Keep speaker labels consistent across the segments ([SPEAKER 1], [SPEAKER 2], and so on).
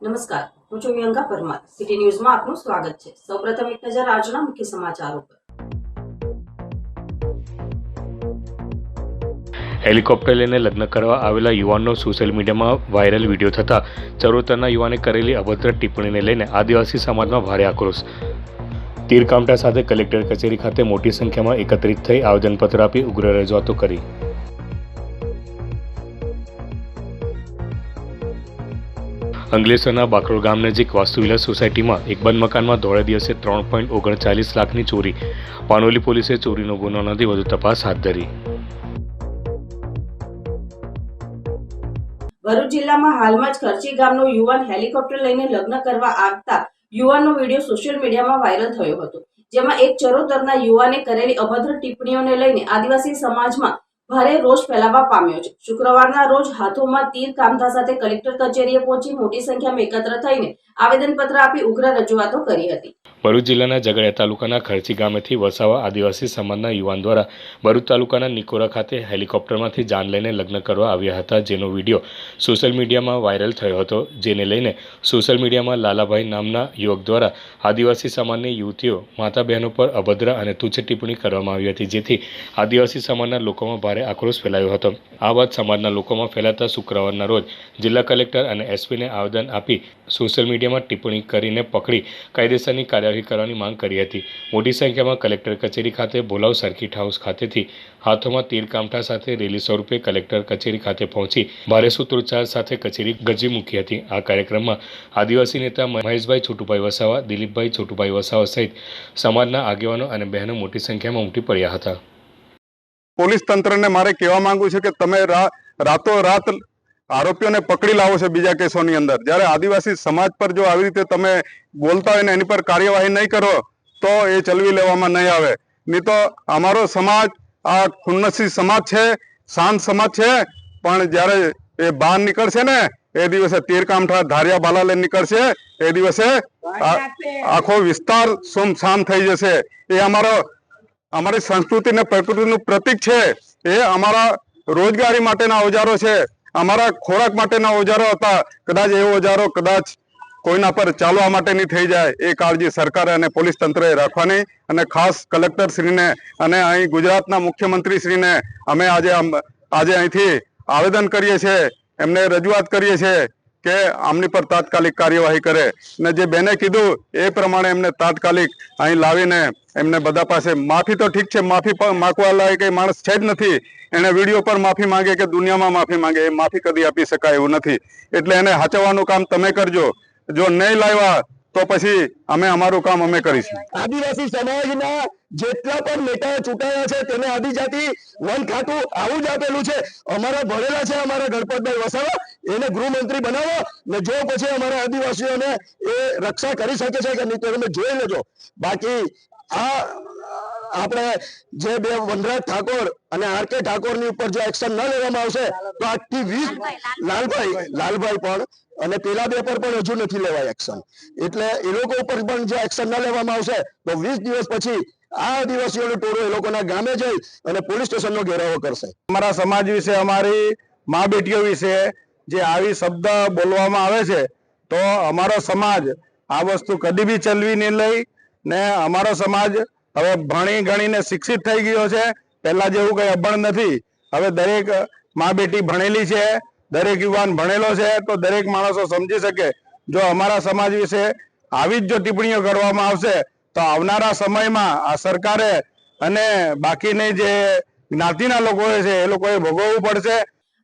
[SPEAKER 1] નમસ્કાર, હું છું વ્યંગા પરમાર. સિટી ન્યૂઝમાં આપનું સ્વાગત છે. સૌપ્રથમ એક નજર આજના મુખ્ય સમાચારો પર
[SPEAKER 2] હેલિકોપ્ટર લઈને લગ્ન કરવા આવેલા યુવાનનો સોશિયલ મીડિયામાં વાયરલ વીડિયો થતાં ચરોતરના યુવાને કરેલી અભદ્ર ટિપ્પણીને લઈને આદિવાસી સમાજમાં ભારે આક્રોશ. તીરકામટા સાથે કલેક્ટર કચેરી ખાતે મોટી સંખ્યામાં એકત્રિત થઈ આવેદનપત્ર આપી ઉગ્ર રજૂઆતો કરી. અંકલેશ્વરના બાકરોલ ગામ નજીક વાસ્તુવિલાસ સોસાયટીમાં એક બંધ મકાનમાં ધોળે દિવસે ત્રણ પોઈન્ટ ઓગણચાલીસ લાખની ચોરી. પાનોલી પોલીસે ચોરીનો ગુનો નોંધી વધુ તપાસ હાથ ધરી.
[SPEAKER 1] ભરૂચ જિલ્લામાં હાલમાં જ ખર્ચી ગામનો યુવાન હેલિકોપ્ટર લઈને લગ્ન કરવા આવતા યુવાનનો વીડિયો સોશિયલ મીડિયામાં વાયરલ થયો હતો, જેમાં એક ચરોતરના યુવાને કરેલી અભદ્ર ટિપ્પણીઓને લઈને આદિવાસી સમાજમાં ભારે રોષ ફેલાવા પામ્યો છે. શુક્રવારના રોજ હાથોમાં તીર કામધા સાથે કલેક્ટર કચેરીએ પહોંચી મોટી સંખ્યામાં એકત્ર થઈને આવેદનપત્ર આપી ઉગ્ર રજૂઆતો કરી હતી.
[SPEAKER 2] ભરૂચ જિલ્લાના ઝઘડિયા તાલુકાના ખર્ચી ગામેથી વસાવા આદિવાસી સમાજના યુવાન દ્વારા ભરૂચ તાલુકાના નિકોરા ખાતે હેલિકોપ્ટરમાંથી જાન લઈને લગ્ન કરવા આવ્યા હતા, જેનો વીડિયો સોશિયલ મીડિયામાં વાયરલ થયો હતો. જેને લઈને સોશિયલ મીડિયામાં લાલાભાઈ નામના યુવક દ્વારા આદિવાસી સમાજની યુવતીઓ માતા બહેનો પર અભદ્ર અને તુચ્છ ટિપ્પણી કરવામાં આવી હતી, જેથી આદિવાસી સમાજના લોકોમાં ભારે આક્રોશ ફેલાયો હતો. આ વાત સમાજના લોકોમાં ફેલાતા શુક્રવારના રોજ જિલ્લા કલેક્ટર અને એસપીને આવેદન આપી સોશિયલ મીડિયામાં ટિપ્પણી કરીને પકડી કાયદેસરની કાર્યવાહી કરવાની માંગ કરી હતી. મોટી સંખ્યામાં કલેક્ટર કચેરી ખાતે ભોલાવ સર્કિટ હાઉસ ખાતેથી હાથોમાં તીર કામઠા સાથે રેલી સ્વરૂપે કલેક્ટર કચેરી ખાતે પહોંચી ભારે સૂત્રોચ્ચાર સાથે કચેરી ગજી મૂકી હતી. આ કાર્યક્રમમાં આદિવાસી નેતા મહેશભાઈ છોટુભાઈ વસાવા, દિલીપભાઈ છોટુભાઈ વસાવા સહિત સમાજના આગેવાનો અને બહેનો મોટી સંખ્યામાં ઉમટી પડ્યા હતા.
[SPEAKER 3] પોલીસ તંત્રને મારે કહેવા માંગુ છે કે તમે રા- રાતોરાત આરોપીઓને પકડી લાવો છે બીજા કેસોની અંદર. જ્યારે આદિવાસી સમાજ પર જો આવી રીતે તમે બોલતા હોય ને એની પર કાર્યવાહી નહીં કરો, તો એ ચલવી લેવામાં નહીં આવે. નહીં તો અમારો સમાજ, આ ખુન્નસી સમાજ છે શાંત સમાજ છે, પણ જ્યારે એ બહાર નીકળશે ને, એ દિવસે તીરકામઠા ધારિયા બાલાલે નીકળશે, એ દિવસે આખો વિસ્તાર સુમસામ થઈ જશે. એ અમારો, અમારી સંસ્કૃતિ અને પ્રકૃતિનું પ્રતીક છે. એ અમારા રોજગારી માટેના ઓજારો છે. અમારા ખોરાક માટેના ઓજારો હતા. કદાચ એ ઓજારો કદાચ કોઈના પર ચાલવા માટેની થઈ જાય, એ કાળજી સરકારે અને પોલીસ તંત્રએ રાખવાની. અને ખાસ કલેક્ટરશ્રીને અને અહીં ગુજરાતના મુખ્યમંત્રી શ્રીને અમે આજે આજે અહીંથી આવેદન કરીએ છીએ. એમને રજૂઆત કરીએ છીએ. કે આમની પર તાત્કાલિક કાર્યવાહી કરે. અને જે બેને કીધું, એ પ્રમાણે એમને તાત્કાલિક અહીં લાવીને એમને બધા પાસે માફી તો ઠીક છે, માફી માગવા લાયક માણસ છે જ નથી. એને વીડિયો પર માફી માંગે કે દુનિયામાં માફી માંગે, એ માફી કદી આપી શકાય એવું નથી. એટલે એને હાચવવાનું કામ તમે કરજો. જો નહીં લાવ્યા તો પછી અમે અમારું કામ અમે કરીશું.
[SPEAKER 4] આદિવાસી સમાજના જેટલા પણ નેતાઓ ચૂંટાયા છે તેને આદિજાતિ વન ખાતું આવું જ આપેલું છે. અમારા ભણેલા છે અમારા ગણપતભાઈ વસાવા એને ગૃહમંત્રી બનાવો ને જો પછી અમારા આદિવાસીઓને એ રક્ષા કરી શકે છે કે નહીં તો તમે જોઈ લેજો. બાકી આ આપણે જે બે વનરાજ ઠાકોર અને આર કે ઠાકોરની ઉપર જો એક્શન ન લેવામાં આવશે તો આજથી વીસ લાલભાઈ લાલભાઈ. પણ અને પેલા બે પર પણ હજુ નથી લેવાય એક્શન એટલે એ લોકો ઉપર પણ જો એક્શન ન લેવામાં આવશે, તો વીસ દિવસ પછી આ આદિવાસીઓનું ટોળું એ લોકોના ગામે જઈ અને પોલીસ સ્ટેશનનો ઘેરાવો કરશે.
[SPEAKER 3] અમારા સમાજ વિશે, અમારી મા બેટીઓ વિશે જે આવી શબ્દ બોલવામાં આવે છે, તો અમારો સમાજ આ વસ્તુ કદી બી ચલવી નહીં લઈ ને અમારો સમાજ હવે ભણી ગણીને શિક્ષિત થઈ ગયો છે. પહેલા જેવું કઈ અભણ નથી. હવે દરેક મા બેટી ભણેલી છે. દરેક યુવાન ભણેલો છે, તો દરેક માણસો સમજી શકે. જો અમારા સમાજ વિશે આવી જ જો ટિપ્પણીઓ કરવામાં આવશે, તો આવનારા સમયમાં આ સરકારે અને બાકીની જે જ્ઞાતિના લોકો છે, એ લોકોએ ભોગવવું પડશે.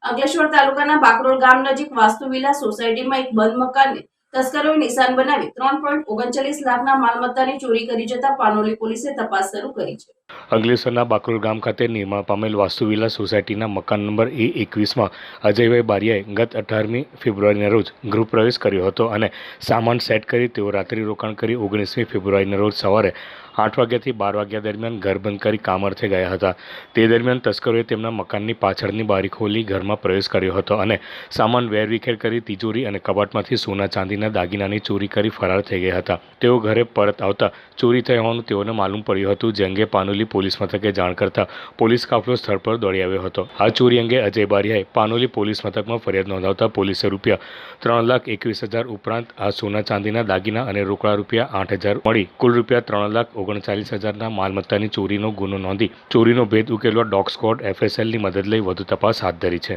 [SPEAKER 1] અંકલેશ્વર તાલુકાના બાકરોલ ગામ નજીક વાસ્તુવિલા સોસાયટીમાં એક બંધ મકાનને તસ્કરોએ નિશાન બનાવી ત્રણ પોઈન્ટ ઓગણચાલીસ લાખના માલમત્તાની ચોરી કરી જતા પાનોલી પોલીસે તપાસ શરૂ કરી છે.
[SPEAKER 2] અંકલેશ્વરના બાકરોલ ગામ ખાતે નિર્માણ પામેલ વાસ્તુવિલા સોસાયટીના મકાન નંબર એ એકવીસમાં અજયભાઈ બારિયાએ ગત અઢારમી ફેબ્રુઆરીના રોજ ગૃહપ્રવેશ કર્યો હતો અને સામાન સેટ કરી તેઓ રાત્રિ રોકાણ કરી ઓગણીસમી ફેબ્રુઆરીના રોજ સવારે આઠ વાગ્યાથી બાર વાગ્યા દરમિયાન ઘર બંધ કરી કામ ગયા હતા. તે દરમિયાન તસ્કરોએ તેમના મકાનની પાછળની બારી ખોલી ઘરમાં પ્રવેશ કર્યો હતો અને સામાન વેરવિખેર કરી તિજોરી અને કબાટમાંથી સોના ચાંદીના દાગીનાની ચોરી કરી ફરાર થઈ ગયા હતા. તેઓ ઘરે પરત આવતા ચોરી થઈ હોવાનું તેઓને માલુમ પડ્યું હતું, જે અંગે પાનોલી પોલીસ મથકે જાણ કરતા પોલીસ કાફલો સ્થળ પર દોડી આવ્યો હતો. આ ચોરી અંગે અજય બારિયાએ પાનોલી પોલીસ મથકમાં ફરિયાદ નોંધાવતા પોલીસે રૂપિયા ત્રણ લાખ એકવીસ હજાર ઉપરાંત આ સોના ચાંદીના દાગીના અને રોકડા રૂપિયા આઠ હજાર મળી. કુલ રૂપિયા ત્રણ લાખ ઓગણચાલીસ હજારના માલમત્તાની ચોરીનો ગુનો નોંધી ચોરીનો ભેદ ઉકેલવા ડોગ સ્કોડ એફએસએલની મદદ લઈ વધુ તપાસ હાથ ધરી છે.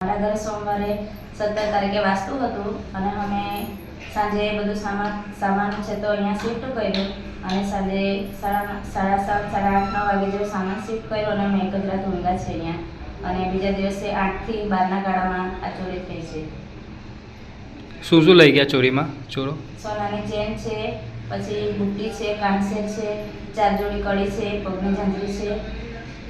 [SPEAKER 5] મારા ઘરે સોમવારે સત્તર તારીખે વાસ્તુ હતું અને અમે સાંજે બધું સામાન સામાન છે તો અહીંયા શિફ્ટ કર્યું અને સાંજે સાડા સાડા સાત સાડા આઠ નવ વાગે જેવું સામાન શિફ્ટ કર્યો અને અમે એક જ છે અહીંયા અને બીજા દિવસે આઠથી બારના ગાળામાં આ ચોરી થઈ છે.
[SPEAKER 6] શું શું લઈ ગયા ચોરીમાં? ચોરો?
[SPEAKER 5] સોનાની ચેન છે પછી બુટ્ટી છે, કાનસેટ છે, ચાર જોડી કડી છે, પગની ઝાંઝરી છે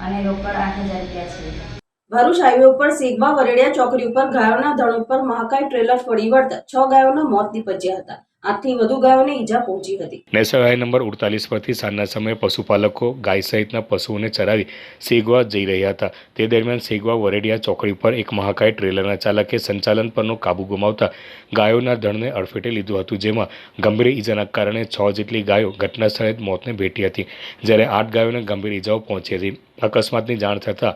[SPEAKER 5] અને રોકડ આઠ હજાર રૂપિયા છે.
[SPEAKER 1] ભરૂચ હાઈવે ઉપર સેગવા વરેડિયા ચોકડી ઉપર ગાયોના ધણ ઉપર મહાકાય ટ્રેલર ફરી વળતા છ ગાયોના મોત નીપજ્યા હતા. આઠથી વધુ ગાયોને ઈજા પહોંચી હતી.
[SPEAKER 2] નેશનલ હાઈવે નંબર ઉડતાલીસ પરથી સાંજના સમયે પશુપાલકો ગાય સહિતના પશુઓને ચરાવી સેગવા જઈ રહ્યા હતા. તે દરમિયાન સેગવા વરેડિયા ચોકડી પર એક મહાકાય ટ્રેલરના ચાલકે સંચાલન પરનો કાબુ ગુમાવતા ગાયોના ધણને અડફેટે લીધું હતું, જેમાં ગંભીર ઈજાના કારણે છ જેટલી ગાયો ઘટના સ્થળે મોતને ભેટી હતી. જ્યારે આઠ ગાયોને ગંભીર ઈજાઓ પહોંચી હતી. અકસ્માતની જાણ થતાં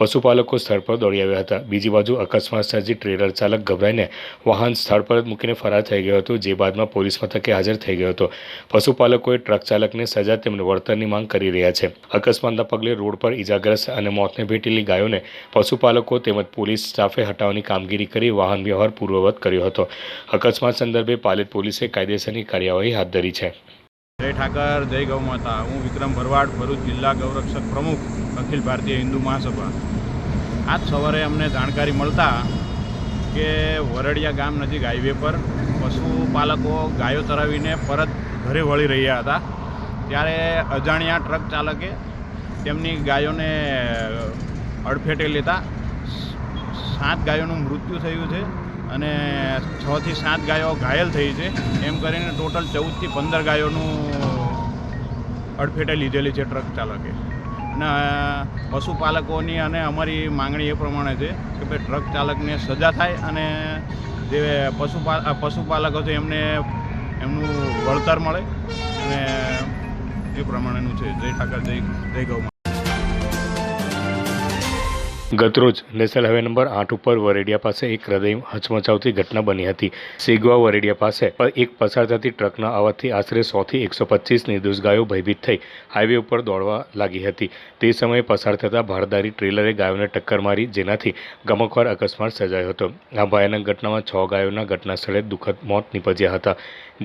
[SPEAKER 2] પશુપાલકો સ્થળ પર દોડી આવ્યા હતા. બીજી બાજુ અકસ્માત સર્જી ટ્રેલર ચાલક ગભરાઈને વાહન સ્થળ પર મૂકીને ફરાર થઈ ગયો હતો, જે બાદમાં પોલીસ મથકે હાજર થઈ ગયો હતો. પશુપાલકોએ ટ્રક ચાલકને સજા તેમજ વળતરની માંગ કરી રહ્યા છે. અકસ્માતના પગલે રોડ પર ઈજાગ્રસ્ત અને મોતને ભેટેલી ગાયોને પશુપાલકો તેમજ પોલીસ સ્ટાફે હટાવવાની કામગીરી કરી વાહન વ્યવહાર પૂર્વવત કર્યો હતો. અકસ્માત સંદર્ભે પાલેત પોલીસે કાયદેસરની કાર્યવાહી હાથ ધરી છે.
[SPEAKER 7] જય ઠાકર, જય ગૌ માતા. હું વિક્રમ ભરવાડ, ભરૂચ જિલ્લા ગૌરક્ષક પ્રમુખ, અખિલ ભારતીય હિન્દુ મહાસભા. આજ સવારે અમને જાણકારી મળતા કે વરડિયા ગામ નજીક હાઈવે પર પશુપાલકો ગાયો ચરાવીને પરત ઘરે વળી રહ્યા હતા. ત્યારે અજાણ્યા ટ્રક ચાલકે તેમની ગાયોને અડફેટે લેતા સાત ગાયોનું મૃત્યુ થયું છે. અને છથી સાત ગાયો ઘાયલ થઈ છે. એમ કરીને ટોટલ ચૌદથી પંદર ગાયોનું અડફેટે લીધેલી છે ટ્રક ચાલકે. અને પશુપાલકોની અને અમારી માંગણી એ પ્રમાણે છે કે ભાઈ ટ્રક ચાલકને સજા થાય અને જે પશુપા પશુપાલકો છે એમને એમનું વળતર મળે. અને એ પ્રમાણેનું છે. જય ઠાકર, જય જય ગૌ.
[SPEAKER 2] ગતરોજ નેશનલ હાઈવે નંબર આઠ ઉપર વરેડિયા પાસે એક હૃદય હચમચાવતી ઘટના બની હતી. સેગવા વરેડિયા પાસે એક પસાર થતી ટ્રકના અવાજથી આશરે સોથી એકસો પચીસ નિર્દોષ ગાયો ભયભીત થઈ હાઈવે ઉપર દોડવા લાગી હતી. તે સમયે પસાર થતા ભારદારી ટ્રેલરે ગાયોને ટક્કર મારી જેનાથી ગમકવાર અકસ્માત સર્જાયો હતો. આ ભયાનક ઘટનામાં છ ગાયોના ઘટના સ્થળે દુઃખદ મોત નીપજ્યા હતા,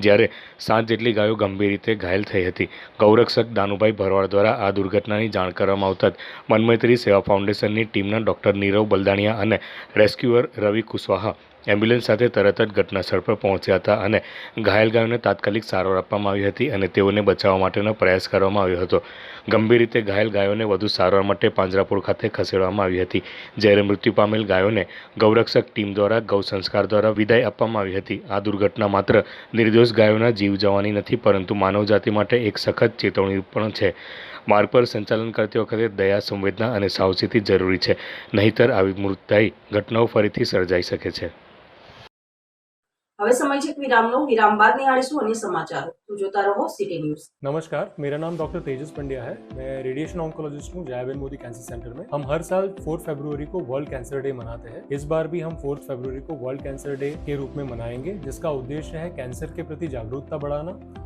[SPEAKER 2] જ્યારે સાત જેટલી ગાયો ગંભીર રીતે ઘાયલ થઈ હતી. ગૌરક્ષક દાનુભાઈ ભરવાડ દ્વારા આ દુર્ઘટનાની જાણ કરવામાં આવતા મન્મૈત્રી સેવા ફાઉન્ડેશનની ટીમના ડૉક્ટર નીરવ બલદાણિયા અને રેસ્ક્યુઅર રવિ કુશવાહા એમ્બ્યુલન્સ સાથે તરત જ ઘટના સ્થળ પર પહોંચ્યા હતા અને ઘાયલ ગાયોને તાત્કાલિક સારવાર આપવામાં આવી હતી અને તેઓને બચાવવા માટેનો પ્રયાસ કરવામાં આવ્યો હતો. ગંભીર રીતે ઘાયલ ગાયોને વધુ સારવાર માટે પાંજરાપુર ખાતે ખસેડવામાં આવી હતી, જ્યારે મૃત્યુ પામેલ ગાયોને ગૌરક્ષક ટીમ દ્વારા ગૌ સંસ્કાર દ્વારા વિદાય આપવામાં આવી હતી. આ દુર્ઘટના માત્ર નિર્દોષ ગાયોના જીવ જવાની નથી, પરંતુ માનવજાતિ માટે એક સખત ચેતવણી પણ છે. માર્ગ પર સંચાલન કરતી વખતે દયા, સંવેદના અને સાવચેતી જરૂરી છે, નહીંતર આવી મૃતદાયી ઘટનાઓ ફરીથી સર્જાઈ શકે છે.
[SPEAKER 1] હવે સમય છે એક વિરામનો વિરામ બાદ નિહાળીશું અન્ય સમાચારો તો જોતા રહો સિટી ન્યૂઝ
[SPEAKER 8] नमस्कार मेरा नाम डॉक्टर तेजस पंड्या है मैं रेडिएशन ऑन्कोलॉजिस्ट हूँ जयाबेन मोदी कैंसर सेंटर में हम हर साल 4 फरवरी को वर्ल्ड कैंसर डे मनाते हैं इस बार भी हम 4 फरवरी को वर्ल्ड कैंसर डे के रूप में मनाएंगे जिसका उद्देश्य है कैंसर के प्रति जागरूकता बढ़ाना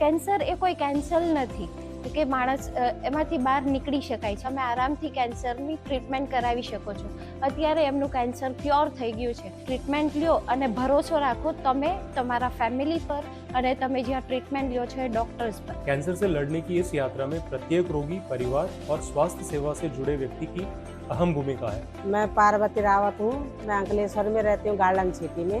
[SPEAKER 9] કેન્સર એ કોઈ કેન્સર નથી કે માણસ અ, એમાંથી બહાર નીકળી શકાય છે અમે આરામથી કેન્સરની ટ્રીટમેન્ટ કરાવી શકો છો અત્યારે એમનું કેન્સર ક્યોર થઈ ગયું છે ટ્રીટમેન્ટ લ્યો અને ભરોસો રાખો તમે તમારા ફેમિલી પર અને તમે જ્યાં ટ્રીટમેન્ટ લ્યો છો એ ડૉક્ટર્સ પર
[SPEAKER 8] कैंसर से लड़ने की इस यात्रा में प्रत्येक रोगी परिवार और स्वास्थ्य सेवा से जुड़े व्यक्ति की अहम भूमिका है
[SPEAKER 10] मैं पार्वती रावत हूँ मैं अंकलेश्वर में रहती हूँ गार्डन सिटी में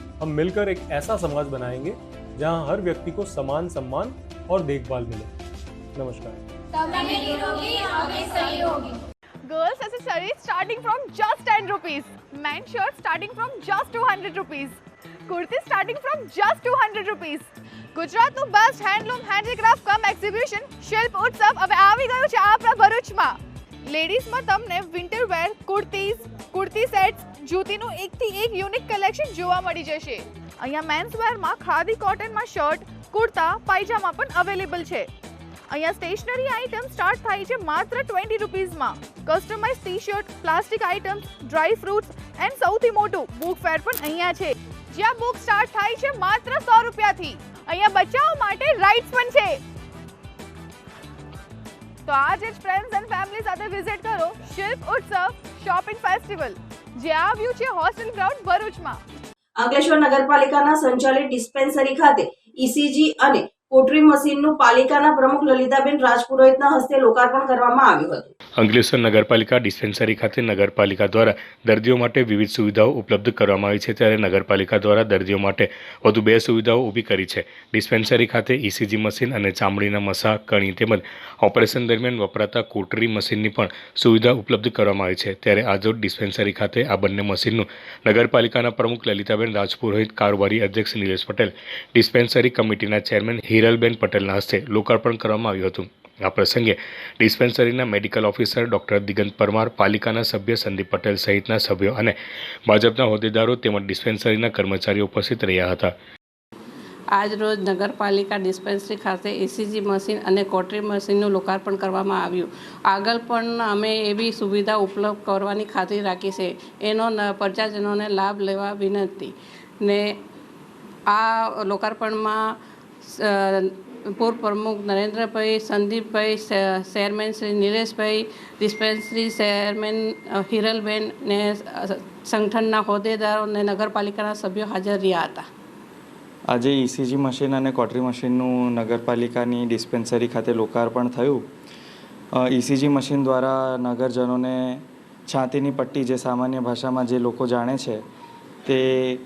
[SPEAKER 8] हम मिलकर एक ऐसा समाज बनाएंगे जहां हर व्यक्ति को समान सम्मान और देखभाल मिले नमस्कार
[SPEAKER 11] Girls accessories starting from just 10 rupees. Men shirts starting from just 200 rupees. Kurti starting from just 200 rupees. ગુજરાતનું best handloom handicraft cum exhibition Shilp Utsav હવે આવી ગયું છે આપણા ભરૂચમાં લેડીઝમાં તમને winter wear kurtis, kurti sets જૂતીનું એકથી એક યુનિક કલેક્શન જોવા મળી જશે. અહીંયા મેન્સ વેરમાં ખાદી કોટનમાં શર્ટ કુર્તા, પાયજામા પણ અવેલેબલ છે. અહીંયા સ્ટેશનરી આઇટમ સ્ટાર્ટ થાય છે માત્ર twenty રૂપીઝમાં. Customize T shirt plastic items dry fruits and સૌથી મોટું બુક ફેર પણ અહીંયા છે. જ્યાં બુક સ્ટાર્ટ થાય છે માત્ર સો રૂપિયાથી. અહીંયા બચાવ માટે રાઇડ્સ પણ છે. તો આજે જ ફ્રેન્ડ્સ એન્ડ ફેમિલી સાથે વિઝિટ કરો શિલ્પ ઉત્સવ શોપિંગ ફેસ્ટિવલ જે આવ્યું છે હોસ્ટેલ ગ્રાઉન્ડ ભરૂચમાં.
[SPEAKER 1] અંકલેશ્વર નગરપાલિકાના સંચાલિત ડિસ્પેન્સરી ખાતે ઈસીજી અને કોટરી મશીનનું પાલિકાના પ્રમુખ લલિતાબેન રાજપુરોહિતના હસ્તે લોકાર્પણ કરવામાં આવ્યું હતું.
[SPEAKER 2] અંકલેશ્વર નગરપાલિકા ડિસ્પેન્સરી ખાતે નગરપાલિકા દ્વારા દર્દીઓ માટે વિવિધ સુવિધાઓ ઉપલબ્ધ કરવામાં આવી છે. ત્યારે નગરપાલિકા દ્વારા દર્દીઓ માટે વધુ બે સુવિધાઓ ઊભી કરી છે. ડિસ્પેન્સરી ખાતે ઇસીજી મશીન અને ચામડીના મસા, કણી તેમજ ઓપરેશન દરમિયાન વપરાતા કોટરી મશીનની પણ સુવિધા ઉપલબ્ધ કરવામાં આવી છે. ત્યારે આજરોજ ડિસ્પેન્સરી ખાતે આ બંને મશીનનું નગરપાલિકાના પ્રમુખ લલિતાબેન રાજપુરોહિત, કારોબારી અધ્યક્ષ નિલેશ પટેલ, ડિસ્પેન્સરી કમિટીના ચેરમેન હિરલબેન પટેલના હસ્તે લોકાર્પણ કરવામાં આવ્યું હતું. આ પ્રસંગે ડિસ્પેન્સરીના medical officer doctor Digant Parmar, પાલિકાના સભ્ય સંદીપ પટેલ સહિતના સભ્યો અને ભાજપના હોદ્દેદારો તેમજ ડિસ્પેન્સરીના કર્મચારીઓ ઉપસ્થિત રહ્યા હતા.
[SPEAKER 10] આજ રોજ નગરપાલિકા ડિસ્પેન્સરી ખાતે એસીજી મશીન અને કોટરી મશીનનું લોકાર્પણ કરવામાં આવ્યું. આગળ પણ અમે એવી સુવિધા ઉપલબ્ધ કરવાની ખાતરી રાખી છે. એનો પ્રજાજનોને લાભ લેવા વિનંતી ને આ લોકાર્પણમાં પૂર્વ પ્રમુખ Narendrabhai, Sandeepbhai chairman Shri Nileshbhai, dispensary chairman Hiralben ને સંગઠનના હોદ્દેદારો અને નગરપાલિકાના સભ્યો હાજર રહ્યા હતા.
[SPEAKER 12] આજે ઇસીજી મશીન અને કોટરી મશીનનું નગરપાલિકાની ડિસ્પેન્સરી ખાતે લોકાર્પણ થયું. ઇસીજી મશીન દ્વારા નગરજનોને છાતીની પટ્ટી જે સામાન્ય ભાષામાં જે લોકો જાણે છે તે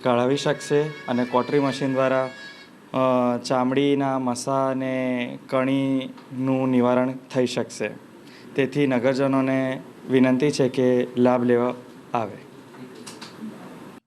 [SPEAKER 12] કઢાવી શકશે અને કોટરી મશીન દ્વારા ચામડીના મસા અને કણીનું નિવારણ થઈ શકશે. તેથી નગરજનોને વિનંતી છે કે લાભ લેવા આવે.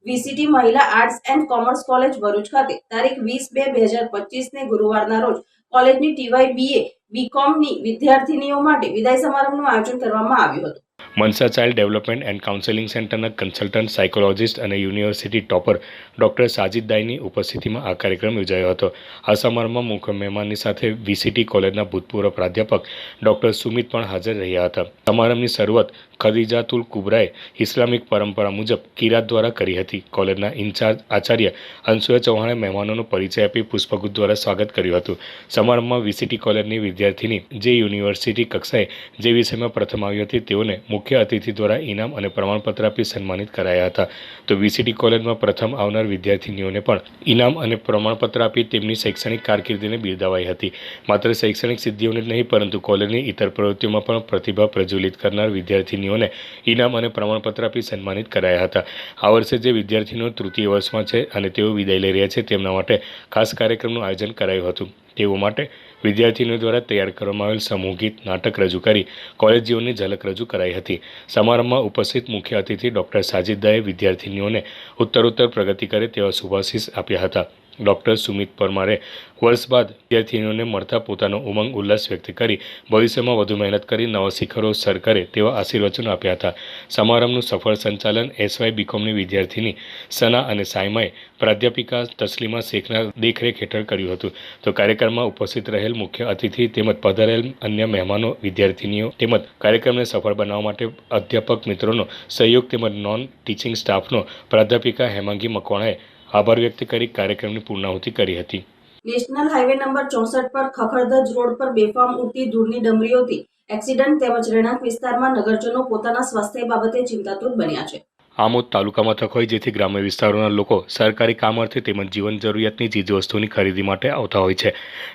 [SPEAKER 1] વીસીટી મહિલા arts and commerce college Bharuch ખાતે તારીખ વીસ બે બે હજાર પચીસ ને ગુરુવારના રોજ કોલેજની ટીવાય બીએ બીકોમની વિદ્યાર્થીનીઓ માટે વિદાય સમારંભનું આયોજન કરવામાં આવ્યું હતું.
[SPEAKER 2] Mansa child development and counselling સેન્ટરના કન્સલ્ટન્ટ, સાયકોલોજિસ્ટ અને યુનિવર્સિટી ટોપર ડૉક્ટર સાજિદ દાઈની ઉપસ્થિતિમાં આ કાર્યક્રમ યોજાયો હતો. આ સમારંભમાં મુખ્ય મહેમાનની સાથે વીસીટી કોલેજના ભૂતપૂર્વ પ્રાધ્યાપક ડૉક્ટર સુમિત પણ હાજર રહ્યા હતા. સમારંભની શરૂઆત ખદીજાતુલ કુબરાએ ઇસ્લામિક પરંપરા મુજબ કિરાત દ્વારા કરી હતી. કોલેજના ઇન્ચાર્જ આચાર્ય અંશુએ ચૌહાણે મહેમાનોનો પરિચય આપી પુષ્પગુત દ્વારા સ્વાગત કર્યું હતું. સમારંભમાં વીસીટી કોલેજની વિદ્યાર્થીની જે યુનિવર્સિટી કક્ષાએ જે વિષયમાં પ્રથમ આવી હતી તેઓને મુખ્ય અતિથિ દ્વારા ઇનામ અને પ્રમાણપત્ર આપી સન્માનિત કરાયા હતા. તો વીસીટી કોલેજમાં પ્રથમ આવનાર વિદ્યાર્થીનીઓને પણ ઇનામ અને પ્રમાણપત્ર આપી તેમની શૈક્ષણિક કારકિર્દીને બિરદાવાઈ હતી. માત્ર શૈક્ષણિક સિદ્ધિઓને નહીં, પરંતુ કોલેજની ઇતર પ્રવૃત્તિઓમાં પણ પ્રતિભા પ્રજ્વલિત કરનાર વિદ્યાર્થીનીઓને ઇનામ અને પ્રમાણપત્ર આપી સન્માનિત કરાયા હતા. આ વર્ષે જે વિદ્યાર્થીનીઓ તૃતીય વર્ષમાં છે અને તેઓ વિદાય લઈ રહ્યા છે તેમના માટે ખાસ કાર્યક્રમનું આયોજન કરાયું હતું. તેઓ માટે વિદ્યાર્થીનીઓ દ્વારા તૈયાર કરવામાં આવેલ સમૂહગીત નાટક રજૂ કરી કોલેજ જીવનની ઝલક રજૂ કરાઈ હતી. સમારંભમાં ઉપસ્થિત મુખ્ય અતિથિ ડૉક્ટર સાજિદાએ વિદ્યાર્થીનીઓને ઉત્તરોત્તર પ્રગતિ કરે તેવા શુભાશીષ આપ્યા હતા. ડૉક્ટર સુમિત પરમારે વર્ષ બાદ વિદ્યાર્થીઓને મળતા પોતાનો ઉમંગ, ઉલ્લાસ વ્યક્ત કરી ભવિષ્યમાં વધુ મહેનત કરી નવા શિખરો સર કરે તેવા આશીર્વચનો આપ્યા હતા. સમારંભનું સફળ સંચાલન એસવાય બીકોમની વિદ્યાર્થીની સના અને સાયમાએ પ્રાધ્યાપિકા તસ્લીમા શેખના દેખરેખ હેઠળ કર્યું હતું. તો કાર્યક્રમમાં ઉપસ્થિત રહેલ મુખ્ય અતિથિ તેમજ પધારેલ અન્ય મહેમાનો, વિદ્યાર્થીનીઓ તેમજ કાર્યક્રમને સફળ બનાવવા માટે અધ્યાપક મિત્રોનો સહયોગ તેમજ નોન ટીચિંગ સ્ટાફનો પ્રાધ્યાપિકા હેમાંગી મકવાણાએ આભાર વ્યક્ત કરી કાર્યક્રમની પૂર્ણાહુતિ કરી હતી.
[SPEAKER 1] નેશનલ હાઈવે નંબર ચોસઠ પર ખખડધજ રોડ પર બેફામ ઉડતી ધૂળની ડમરીઓથી એક્સિડન્ટ તેમજ રહેણાંક વિસ્તારમાં નગરજનો પોતાના સ્વાસ્થ્ય બાબતે ચિંતાતુર બન્યા છે.
[SPEAKER 2] આમોદ તાલુકા મથક હોય જેથી ગ્રામ્ય વિસ્તારોના લોકો સરકારી કામ અર્થે તેમજ જીવન જરૂરિયાતની ચીજવસ્તુઓની ખરીદી માટે આવતા હોય છે.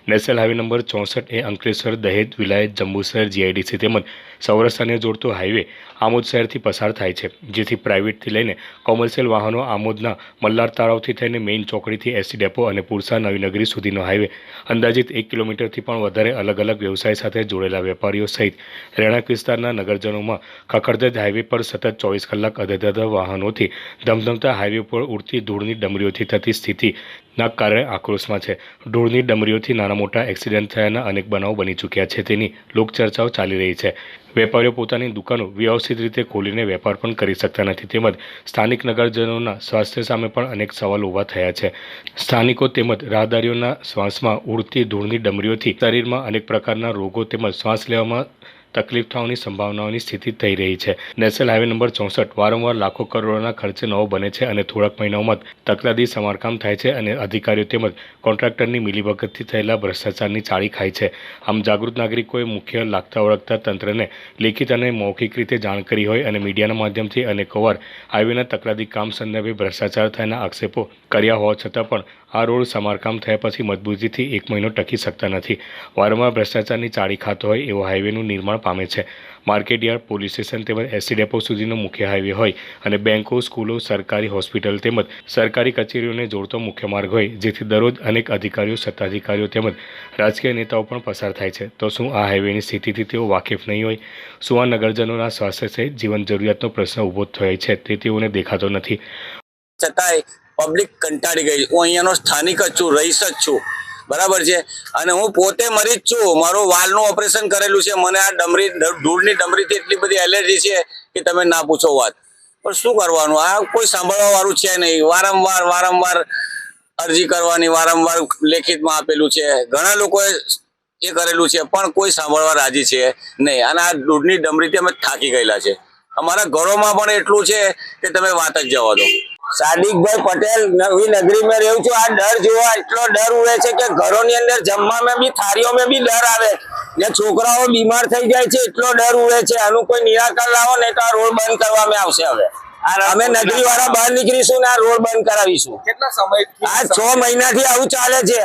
[SPEAKER 2] નેશનલ હાઈવે નંબર ચોસઠ એ અંકલેશ્વર દહેજ વિલાયત જંબુસર જીઆઈડીસી તેમજ સૌરાષ્ટ્રને જોડતો હાઈવે આમોદ શહેરથી પસાર થાય છે, જેથી પ્રાઇવેટથી લઈને કોમર્શિયલ વાહનો આમોદના મલ્લાર તળાવથી થઈને મેઇન ચોકડીથી એસટી ડેપો અને પુરસા નવીનગરી સુધીનો હાઈવે. અંદાજિત એક કિલોમીટરથી પણ વધારે અલગ અલગ વ્યવસાય સાથે જોડેલા વેપારીઓ સહિત રહેણાંક વિસ્તારના નગરજનોમાં ખખડધજ હાઈવે પર સતત ચોવીસ કલાક અધધધ વાહનોથી ધમધમતા હાઈવે પર ઉડતી ધૂળની ડમરીઓથી થતી સ્થિતિના કારણે આક્રોશમાં છે. ધૂળની ડમરીઓથી નાના મોટા એક્સિડન્ટ થયાના અનેક બનાવો બની ચૂક્યા છે. તેની લોકચર્ચાઓ ચાલી રહી છે. વેપારીઓ પોતાની દુકાનો વ્યવસ્થિત રીતે ખોલીને વેપાર પણ કરી શકતા નથી. તેમજ સ્થાનિક નગરજનોના સ્વાસ્થ્ય સામે પણ અનેક સવાલો ઊભા થયા છે. સ્થાનિકો તેમજ રાહદારીઓના શ્વાસમાં ઉડતી ધૂળની ડમરીઓથી શરીરમાં અનેક પ્રકારના રોગો તેમજ શ્વાસ લેવામાં તકલીફ થવાની સંભાવનાઓની સ્થિતિ થઈ રહી છે. નેશનલ હાઈવે નંબર ચોસઠ વારંવાર લાખો કરોડોના ખર્ચે નવો બને છે અને થોડાક મહિનાઓમાં તકલાદી સમારકામ થાય છે અને અધિકારીઓ તેમજ કોન્ટ્રાક્ટરની મિલીભગતથી થયેલા ભ્રષ્ટાચારની ચાળી ખાય છે. આમ જાગૃત નાગરિકોએ મુખ્ય લાગતા ઓળખતા તંત્રને લેખિત અને મૌખિક રીતે જાણ કરી હોય અને મીડિયાના માધ્યમથી અનેકવાર હાઈવેના તકલાદી કામ સંદર્ભે ભ્રષ્ટાચાર થયાના આક્ષેપો કર્યા હોવા છતાં પણ આ રોડ સમારકામ થયા પછી મજબૂતીથી એક મહિનો ટકી શકતા નથી. વારંવાર ભ્રષ્ટાચારની ચાળી ખાતો હોય એવો હાઈવેનું નિર્માણ પામે છે. માર્કેટયાર્ડ પોલીસ સ્ટેશન તેમજ એસટી ડેપો સુધીનો મુખ્ય હાઈવે હોય અને બેન્કો, સ્કૂલો, સરકારી હોસ્પિટલ તેમજ સરકારી કચેરીઓને જોડતો મુખ્ય માર્ગ હોય, જેથી દરરોજ અનેક અધિકારીઓ, સત્તાધિકારીઓ તેમજ રાજકીય નેતાઓ પણ પસાર થાય છે. તો શું આ હાઈવેની સ્થિતિથી તેઓ વાકેફ નહીં હોય? શું આ નગરજનોના સ્વાસ્થ્ય સહિત જીવન જરૂરિયાતનો પ્રશ્ન ઊભો થયો છે તે તેઓને દેખાતો નથી.
[SPEAKER 13] છતાંય પબ્લિક કંટાળી ગઈ. હું અહીંયાનો સ્થાનિક જ છું, રહીશ જ છું. બરાબર છે? અને હું પોતે મરી જ છું. મારું વાલનું ઓપરેશન કરેલું છે. મને આ ડમરી, ધૂળની ડમરીથી એટલી બધી એલર્જી છે કે તમે ના પૂછો વાત. પણ શું કરવાનું? આ કોઈ સાંભળવા વાળું છે નહીં. વારંવાર વારંવાર અરજી કરવાની, વારંવાર લેખિતમાં આપેલું છે. ઘણા લોકોએ એ કરેલું છે, પણ કોઈ સાંભળવા રાજી છે નહીં. અને આ દૂધની ડમરીથી અમે થાકી ગયેલા છે. અમારા ઘરોમાં પણ એટલું છે કે તમે વાત જ જવા દો. સાદિકભાઈ પટેલ નવી નગરી માં રહું છું. આ ડર જોવા એટલો ડર ઉડે છે કે ઘરોની અંદર જમવામાં બી થાળીઓમાં બી ડર આવે. ને છોકરાઓ બીમાર થઈ જાય છે એટલો ડર ઉડે છે. આનું કોઈ નિરાકરણ લાવો ને તો આ રોડ બંધ કરવામાં આવશે હવે. અમે નગરી વાળા બહાર નીકળીશું ને આ રોડ બંધ કરાવીશું. કેટલા સમય આ છ મહિનાથી આવું ચાલે છે.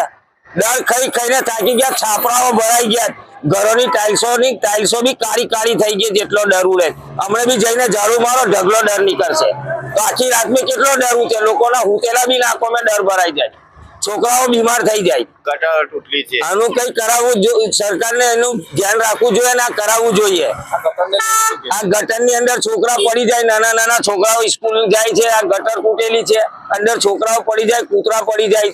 [SPEAKER 13] ડર ખાઈ ખાઈને થાકી ગયા છાપરાઓ ભરાઈ ગયા. ઘરોની ટાઇલ્સો ની ટાઇલ્સો બી કાળી કાળી થઈ ગઈ જેટલો ડર ઉડે. હમણાં બી જઈને ઝાડુ મારો ઢગલો ડર નીકળશે. તો આખી રાતમાં કેટલો ડર ઉઠે લોકોના હુતેલા બી નાકોમાં ડર ભરાઈ જાય. છોકરાઓ બીમાર થઈ જાય.
[SPEAKER 14] ગટર તૂટલી છે.
[SPEAKER 13] આનું કઈ કરાવવું સરકારને એનું ધ્યાન રાખવું જોઈએ અને આ કરાવવું જોઈએ. આ ગટરની અંદર છોકરા પડી જાય નાના નાના છોકરાઓ સ્કૂલ જાય છે આ ગટર તૂટેલી છે અંદર છોકરાઓ પડી જાય કૂતરા પડી જાય.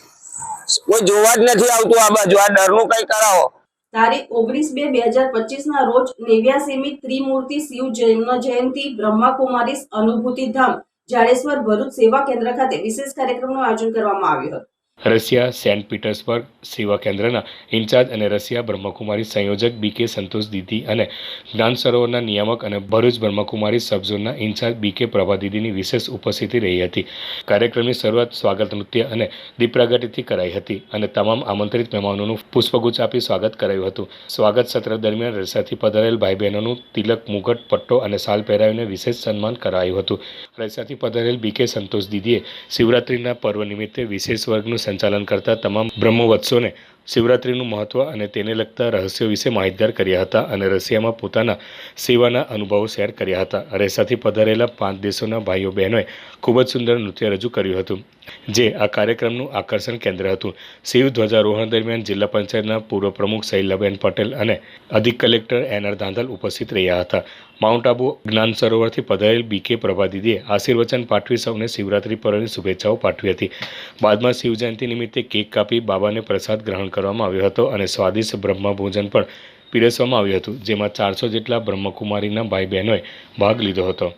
[SPEAKER 13] કોઈ જોવા જ નથી આવતું આ બાજુ. આ ડરનું કઈ કરાવો.
[SPEAKER 1] તારીખ ઓગણીસ બે બે હજાર પચીસ ના રોજ નેવ્યાસીમી ત્રિમૂર્તિ શિવ જન્મ જયંતિ બ્રહ્માકુમારી અનુભૂતિ ધામ જાડેશ્વર ભરૂચ સેવા કેન્દ્ર ખાતે વિશેષ કાર્યક્રમનું આયોજન કરવામાં આવ્યું હતું.
[SPEAKER 2] રશિયા, સેન્ટ પીટર્સબર્ગ, સેવા કેન્દ્રના ઇન્ચાર્જ અને રશિયા બ્રહ્મકુમારી સંયોજક બી કે સંતોષ દીદી અને જ્ઞાન સરોવરના નિયામક અને ભરૂચ બ્રહ્મકુમારી સબઝોનના ઇન્ચાર્જ બી કે પ્રભા દીદીની વિશેષ ઉપસ્થિતિ રહી હતી. કાર્યક્રમની શરૂઆત સ્વાગત નૃત્ય અને દીપ પ્રાગટ્યથી કરાઈ હતી અને તમામ આમંત્રિત મહેમાનોનું પુષ્પગુચ્છ આપી સ્વાગત કરાયું હતું. સ્વાગત સત્ર દરમિયાન રશિયાથી પધારેલ ભાઈ બહેનોનું તિલક, મુગટ, પટ્ટો અને સાલ પહેરાવીને વિશેષ સન્માન કરાયું હતું. રશિયાથી પધારેલ બી કે સંતોષ દીદીએ શિવરાત્રિના પર્વ નિમિત્તે વિશેષ વર્ગનું સંચાલન કરતા તમામ બ્રહ્મવત્સોને શિવરાત્રિનું મહત્ત્વ અને તેને લગતા રહસ્યો વિશે માહિતગાર કર્યા હતા અને રશિયામાં પોતાના સેવાના અનુભવો શેર કર્યા હતા. રશિયાથી પધારેલા પાંચ દેશોના ભાઈઓ બહેનોએ ખૂબ જ સુંદર નૃત્ય રજૂ કર્યું હતું. જે આ કાર્યક્રમનું આકર્ષણ કેન્દ્ર હતું. શિવ ધ્વજારોહણ દરમિયાન જિલ્લા પંચાયતના પૂર્વ પ્રમુખ શૈલાબેન પટેલ અને અધિક કલેક્ટર એન આર ધાંધલ ઉપસ્થિત રહ્યા હતા. માઉન્ટ આબુ જ્ઞાન સરોવરથી પધારેલ બી કે પ્રભાદીદીએ આશીર્વચન પાઠવી સૌને શિવરાત્રી પર્વની શુભેચ્છાઓ પાઠવી હતી. બાદમાં શિવજયંતિ નિમિત્તે કેક કાપી બાબાને પ્રસાદ ગ્રહણ કરવામાં આવ્યો હતો અને સ્વાદિષ્ટ બ્રહ્મભોજન પણ પીરસવામાં આવ્યું હતું, જેમાં ચારસો જેટલા બ્રહ્મકુમારીના ભાઈ બહેનોએ ભાગ લીધો હતો.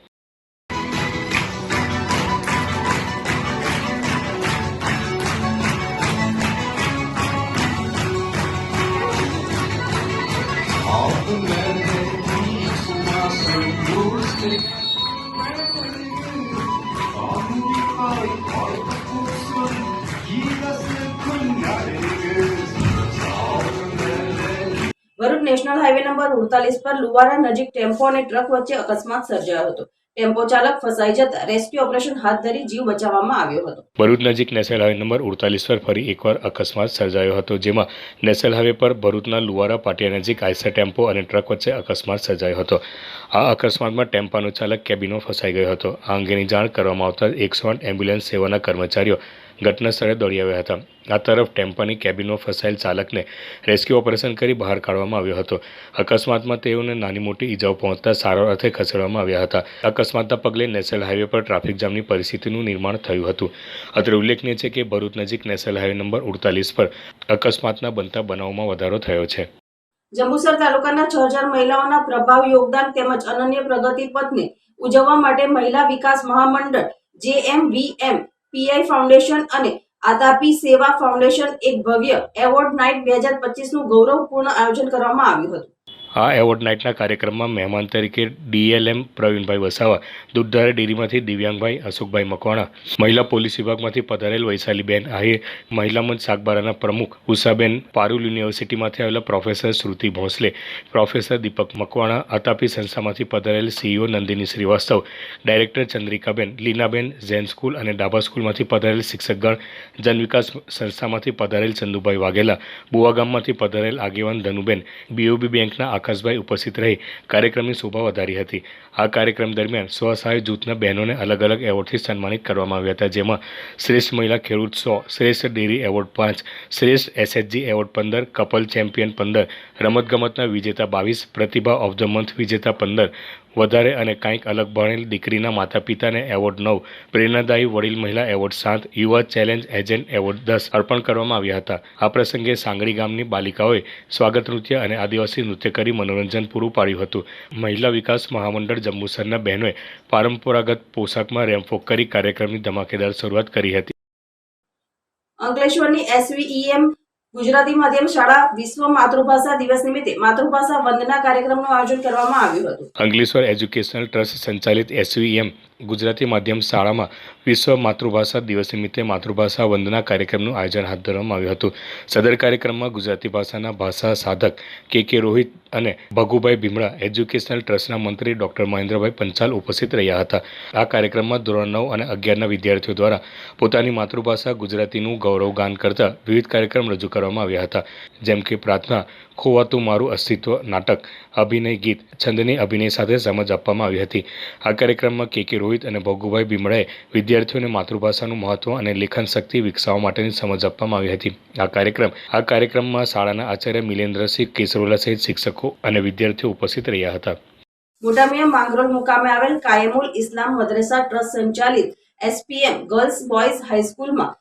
[SPEAKER 1] ભરૂચ નેશનલ હાઈવે નંબર ઉડતાલીસ પર લુવારા નજીક ટેમ્પો અને ટ્રક વચ્ચે અકસ્માત સર્જાયો હતો. ટેમ્પો ચાલક ફસાઈ જતા રેસ્ક્યુ ઓપરેશન હાથ ધરી જીવ બચાવવામાં આવ્યો હતો.
[SPEAKER 2] ભરૂચ નજીક નેશનલ હાઈવે નંબર ઉડતાલીસ પર ફરી એકવાર અકસ્માત સર્જાયો હતો, જેમાં નેશનલ હાઈવે પર ભરૂચના લુવારા પાટિયા નજીક આઈસર ટેમ્પો અને ટ્રક વચ્ચે અકસ્માત સર્જાયો હતો. આ અકસ્માતમાં ટેમ્પાનો ચાલક કેબિનો ફસાઈ ગયો હતો. આ અંગેની જાણ કરવામાં આવતા એકસો આઠ એમ્બ્યુલન્સ સેવાના કર્મચારીઓ ઘટના સ્થળે દોડી આવ્યા હતા. આ તરફ ટેમ્પાની કેબિનમાં ફસાયેલ ચાલકને રેસ્ક્યુ ઓપરેશન કરી બહાર કાઢવામાં આવ્યો હતો. અકસ્માતમાં તેઓને નાની મોટી ઈજાઓ પહોંચતા સારવાર અર્થે ખસેડવામાં આવ્યા હતા. અકસ્માતના પગલે નેશનલ હાઈવે પર ટ્રાફિક જામની પરિસ્થિતિનું નિર્માણ થયું હતું. અત્રે ઉલ્લેખનીય છે કે ભરૂચ નજીક નેશનલ હાઈવે નંબર ઉડતાલીસ પર અકસ્માતના બનતા બનાવમાં વધારો થયો છે.
[SPEAKER 1] જંબુસર તાલુકાના છ હજાર મહિલાઓના પ્રભાવ યોગદાન તેમજ અનન્ય પ્રગતિ પથને ઉજવવા માટે મહિલા વિકાસ મહામંડળ, જેએમવીએમ પીઆઈ ફાઉન્ડેશન અને આતાપી સેવા ફાઉન્ડેશન એક ભવ્ય એવોર્ડ નાઇટ બે હજાર પચીસનું ગૌરવપૂર્ણ આયોજન કરવામાં આવ્યું હતું.
[SPEAKER 2] આ એવોર્ડ નાઇટના કાર્યક્રમમાં મહેમાન તરીકે ડીએલએમ પ્રવીણભાઈ વસાવા, દૂધધારા ડેરીમાંથી દિવ્યાંગભાઈ અશોકભાઈ મકવાણા, મહિલા પોલીસ વિભાગમાંથી પધારેલ વૈશાલીબેન આહિર મહિલા મંચ સાગબારાના પ્રમુખ ઉષાબેન પારુલ યુનિવર્સિટીમાંથી આવેલા પ્રોફેસર શ્રુતિ ભોંસલે, પ્રોફેસર દીપક મકવાણા, આતાપી સંસ્થામાંથી પધારેલ CEO Nandini Shrivastava, director Chandrikaben, Leenaben Zen school અને ડાબા સ્કૂલમાંથી પધારેલ શિક્ષકગણ, જનવિકાસ સંસ્થામાંથી પધારેલ ચંદુભાઈ વાઘેલા બુવા ગામમાંથી પધારેલ આગેવાન ધનુબેન, બીઓબી બેંકના આકાશભાઈ ઉપસ્થિત રહી કાર્યક્રમની શોભા વધારી હતી. આ કાર્યક્રમ દરમિયાન સ્વસહાય જૂથના બહેનોને અલગ અલગ એવોર્ડથી સન્માનિત કરવામાં આવ્યા હતા, જેમાં શ્રેષ્ઠ મહિલા ખેડૂત સો, શ્રેષ્ઠ ડેરી એવોર્ડ પાંચ, શ્રેષ્ઠ એસએચજી એવોર્ડ પંદર, કપલ ચેમ્પિયન પંદર, રમતગમતના વિજેતા બાવીસ, પ્રતિભા ઓફ ધ મંથ વિજેતા પંદર વધારે અને કાંઈક અલગ ભણેલ દીકરીના માતા પિતાને એવોર્ડ નવ, પ્રેરણાદાયી વડીલ મહિલા એવોર્ડ સાત, યુવા ચેલેન્જ એજન્ટ એવોર્ડ દસ અર્પણ કરવામાં આવ્યા હતા. આ પ્રસંગે સાંગડી ગામની બાલિકાઓએ સ્વાગત નૃત્ય અને આદિવાસી નૃત્ય કરી મનોરંજન પૂરું પાડ્યું હતું. મહિલા વિકાસ મહામંડળ જંબુસરના બહેનોએ પરંપરાગત પોશાકમાં રેમ્પોક કરી કાર્યક્રમની ધમાકેદાર શરૂઆત કરી હતી.
[SPEAKER 1] અંકલેશ્વરની એસવીઈએમ ગુજરાતી માધ્યમ શાળા વિશ્વ માતૃભાષા દિવસ નિમિત્તે માતૃભાષા વંદના કાર્યક્રમનું આયોજન કરવામાં આવ્યું હતું.
[SPEAKER 2] અંગલેશ્વર એજ્યુકેશનલ ટ્રસ્ટ સંચાલિત એસવીએમ ગુજરાતી માધ્યમ શાળામાં વિશ્વ માતૃભાષા દિવસ નિમિત્તે માતૃભાષા વંદના કાર્યક્રમનું આયોજન હાથ ધરવામાં આવ્યું હતું. સદર કાર્યક્રમમાં ગુજરાતી ભાષાના ભાષા સાધક કે કે રોહિત અને ભગુભાઈ ભીમડા એજ્યુકેશનલ ટ્રસ્ટના મંત્રી ડોક્ટર મહેન્દ્રભાઈ પંચાલ ઉપસ્થિત રહ્યા હતા. આ કાર્યક્રમમાં ધોરણ નવ અને અગિયારના વિદ્યાર્થીઓ દ્વારા પોતાની માતૃભાષા ગુજરાતીનું ગૌરવગાન કરતા વિવિધ કાર્યક્રમ રજૂ કરવામાં આવ્યા હતા. જેમ કે પ્રાર્થના ખોવાતું મારું અસ્તિત્વ નાટક, અભિનય ગીત, છંદની અભિનય સાથે સમજ આપવામાં આવી હતી. આ કાર્યક્રમમાં કે કે રોહિત અને ભોગુભાઈ ભીમડાએ વિદ્યાર્થીઓને માતૃભાષાનું મહત્વ અને લેખન શક્તિ વિકસાવવા માટેની સમજ આપવામાં આવી હતી. આ કાર્યક્રમ, આ કાર્યક્રમમાં શાળાના આચાર્ય મિલેન્દ્રસિંહ કેસરોલા સહિત શિક્ષકો અને વિદ્યાર્થીઓ ઉપસ્થિત રહ્યા હતા.
[SPEAKER 1] મોટામિયા માંગરોળ મુકામે આવેલ કાયમુલ ઇસ્લામ મદ્રેસા ટ્રસ્ટ સંચાલિત એસપીએમ ગર્લ્સ બોયઝ હાઈસ્કૂલમાં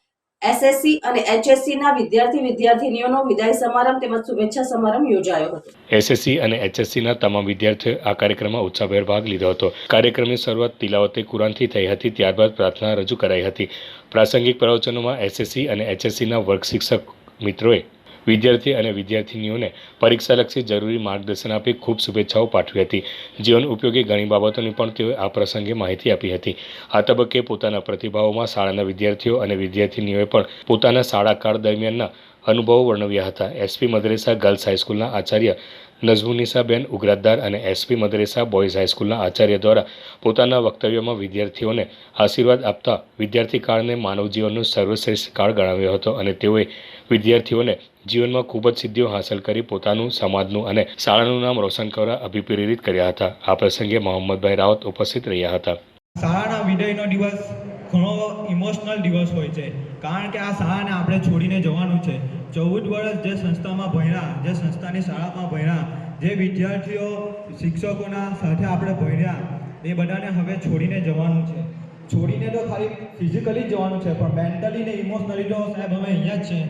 [SPEAKER 1] એસએસસી અને એચએસસી ના વિદ્યાર્થી વિદ્યાર્થીનીઓનો વિદાય સમારંભ તેમજ શુભેચ્છા સમારંભ યોજાયો હતો.
[SPEAKER 2] એસએસસી અને એચએસસીના તમામ વિદ્યાર્થીઓએ આ કાર્યક્રમમાં ઉત્સાહભેર ભાગ લીધો હતો. કાર્યક્રમની શરૂઆત તિલાવતે કુરાનથી થઈ હતી, ત્યારબાદ પ્રાર્થના રજૂ કરાઈ હતી. પ્રાસંગિક પ્રવચનોમાં એસએસસી અને એચએસસીના વર્ગ શિક્ષક મિત્રોએ વિદ્યાર્થી અને વિદ્યાર્થીનીઓને પરીક્ષાલક્ષી જરૂરી માર્ગદર્શન આપી ખૂબ શુભેચ્છાઓ પાઠવી હતી. જીવન ઉપયોગી ઘણી બાબતોની પણ તેઓએ આ પ્રસંગે માહિતી આપી હતી. આ તબક્કે પોતાના પ્રતિભાવોમાં શાળાના વિદ્યાર્થીઓ અને વિદ્યાર્થીનીઓએ પણ પોતાના શાળાકાળ દરમિયાનના અનુભવો વર્ણવ્યા હતા. એસપી મદ્રેસા ગર્લ્સ હાઈસ્કૂલના આચાર્ય નઝમુનિસાબેન ઉગરાતદાર અને એસપી મદરેસા બોયઝ હાઈસ્કૂલના આચાર્ય દ્વારા પોતાના વક્તવ્યમાં વિદ્યાર્થીઓને આશીર્વાદ આપતા વિદ્યાર્થી કાળને માનવ જીવનનો સર્વશ્રેષ્ઠ કાળ ગણાવ્યો હતો અને તેઓએ વિદ્યાર્થીઓને જીવનમાં ખૂબ જ સિદ્ધિઓ હાંસલ કરી પોતાનું, સમાજનું અને શાળાનું નામ રોશન કરવા અભિપ્રેરિત કર્યા હતા. આ પ્રસંગે મોહમ્મદભાઈ રાવત ઉપસ્થિત રહ્યા હતા.
[SPEAKER 14] શાળાના વિદાયનો દિવસ ઘણો ઇમોશનલ દિવસ હોય છે. કારણ કે આ શાળાને આપણે છોડીને જવાનું છે. ચૌદ વર્ષ જે સંસ્થામાં ભણ્યા, જે સંસ્થાની શાળામાં ભણ્યા, જે વિદ્યાર્થીઓ, શિક્ષકોના સાથે આપણે ભણ્યા, એ બધાને હવે છોડીને જવાનું છે. છોડીને તો ખાલી ફિઝિકલી જ જવાનું છે, પણ મેન્ટલી ને ઇમોશનલી તો સાહેબ અમે અહીંયા જ છે.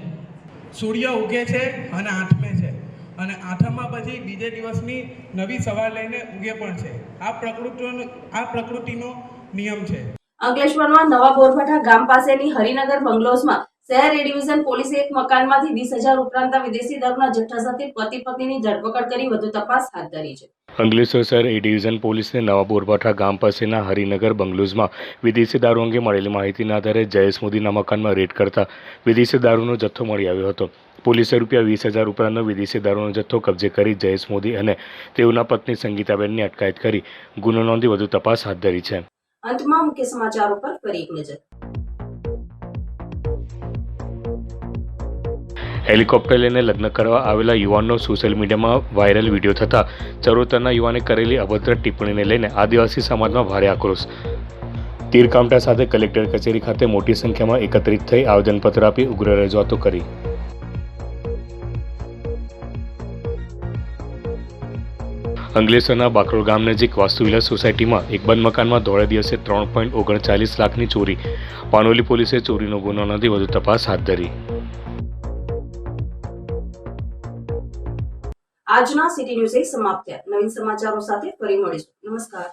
[SPEAKER 15] સૂર્ય ઉગે છે અને આઠમે છે. અને આઠમમાં પછી બીજે દિવસની નવી સવાર લઈને ઉગે પણ છે. આ પ્રકૃતિનો આ પ્રકૃતિનો નિયમ છે.
[SPEAKER 1] અંકલેશ્વરમાં નવા બોરભઠા ગામ પાસેની હરિનગર બંગલોઝમાં શહેર એ ડિવિઝન પોલીસે એક મકાનમાંથી વીસ હજાર ઉપરાંતના વિદેશી દારૂના જથ્થા સાથે પતિ પત્નીની ધરપકડ કરી વધુ તપાસ હાથ ધરી છે.
[SPEAKER 2] અંકલેશ્વર શહેર એ ડિવિઝન પોલીસને નવા બોરભાઠા ગામ પાસેના હરિનગર બંગલોઝમાં વિદેશી દારૂ અંગે મળેલી માહિતીના આધારે જયેશ મોદીના મકાનમાં રેડ કરતા વિદેશી દારૂનો જથ્થો મળી આવ્યો હતો. પોલીસે રૂપિયા વીસ હજાર ઉપરાંતનો વિદેશી દારૂનો જથ્થો કબજે કરી જયેશ મોદી અને તેઓના પત્ની સંગીતાબેનની અટકાયત કરી ગુનો નોંધી વધુ તપાસ હાથ ધરી છે.
[SPEAKER 1] અંતમાં મુખ્ય સમાચારો પર ફરી એક નજર.
[SPEAKER 2] હેલિકોપ્ટર લઈને લગ્ન કરવા આવેલા યુવાનનો સોશિયલ મીડિયામાં વાયરલ વીડિયો થતાં ચરોતરના યુવાને કરેલી અભદ્ર ટિપ્પણીને લઈને આદિવાસી સમાજમાં ભારે આક્રોશ. તીરકામટા સાથે કલેક્ટર કચેરી ખાતે મોટી સંખ્યામાં એકત્રિત થઈ આવેદનપત્ર આપી ઉગ્ર રજૂઆતો કરી. અંકલેશ્વરના બાકરોલ ગામ નજીક વાસ્તુવિલા સોસાયટીમાં એક બંધ મકાનમાં ધોળે દિવસે ત્રણ પોઈન્ટ ઓગણચાલીસ લાખની ચોરી. પાનોલી પોલીસે ચોરીનો ગુનો નોંધી વધુ તપાસ હાથ ધરી.
[SPEAKER 1] આજના સિટી ન્યૂઝ સમાપ્ત નવીન સમાચારો સાથે ફરી મળીશું. નમસ્કાર.